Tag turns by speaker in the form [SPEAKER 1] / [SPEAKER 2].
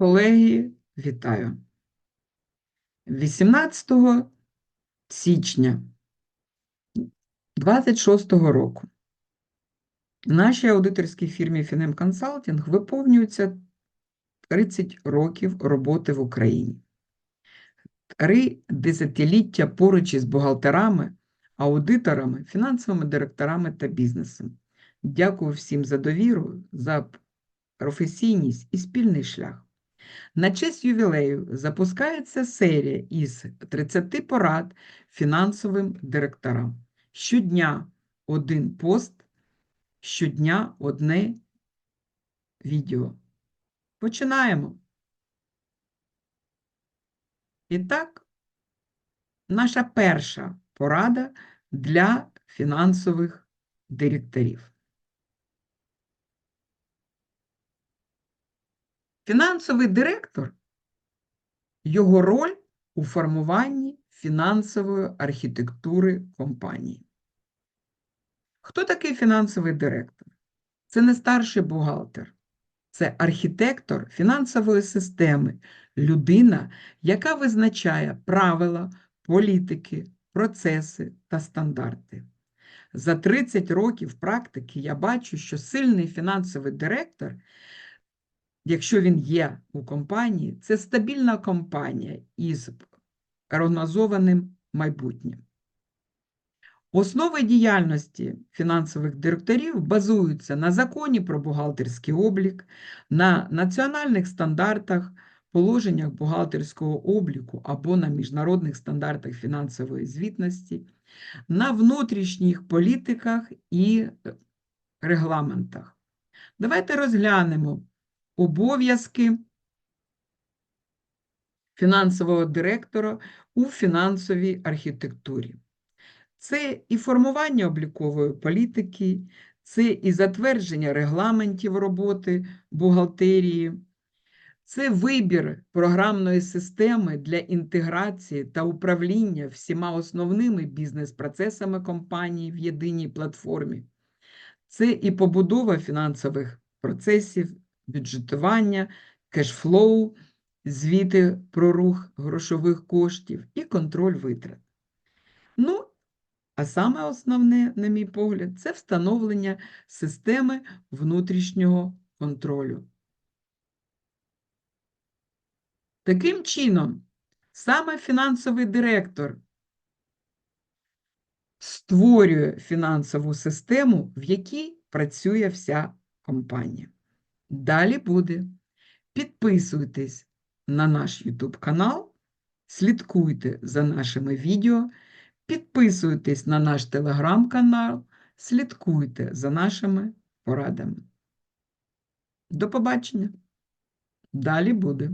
[SPEAKER 1] Колеги, вітаю. 18 січня 26 року нашій аудиторській фірмі Finem Consulting виповнюється 30 років роботи в Україні. Три десятиліття поруч із бухгалтерами, аудиторами, фінансовими директорами та бізнесом. Дякую всім за довіру, за професійність і спільний шлях. На честь ювілею запускається серія із 30 порад фінансовим директорам. Щодня один пост, щодня одне відео. Починаємо. І так, наша перша порада для фінансових директорів. Фінансовий директор його роль у формуванні фінансової архітектури компанії. Хто такий фінансовий директор? Це не старший бухгалтер, це архітектор фінансової системи, людина, яка визначає правила, політики, процеси та стандарти. За 30 років практики я бачу, що сильний фінансовий директор якщо він є у компанії, це стабільна компанія із прогнозованим майбутнім. Основи діяльності фінансових директорів базуються на законі про бухгалтерський облік, на національних стандартах, положеннях бухгалтерського обліку або на міжнародних стандартах фінансової звітності, на внутрішніх політиках і регламентах. Давайте розглянемо обов'язки фінансового директора у фінансовій архітектурі. Це і формування облікової політики, це і затвердження регламентів роботи бухгалтерії, це вибір програмної системи для інтеграції та управління всіма основними бізнес-процесами компанії в єдиній платформі. Це і побудова фінансових процесів, бюджетування, кешфлоу, звіти про рух грошових коштів і контроль витрат. Ну, а саме основне, на мій погляд, це встановлення системи внутрішнього контролю. Таким чином, саме фінансовий директор створює фінансову систему, в якій працює вся компанія. Далі буде. Підписуйтесь на наш YouTube канал, слідкуйте за нашими відео, підписуйтесь на наш телеграм-канал, слідкуйте за нашими порадами. До побачення. Далі буде.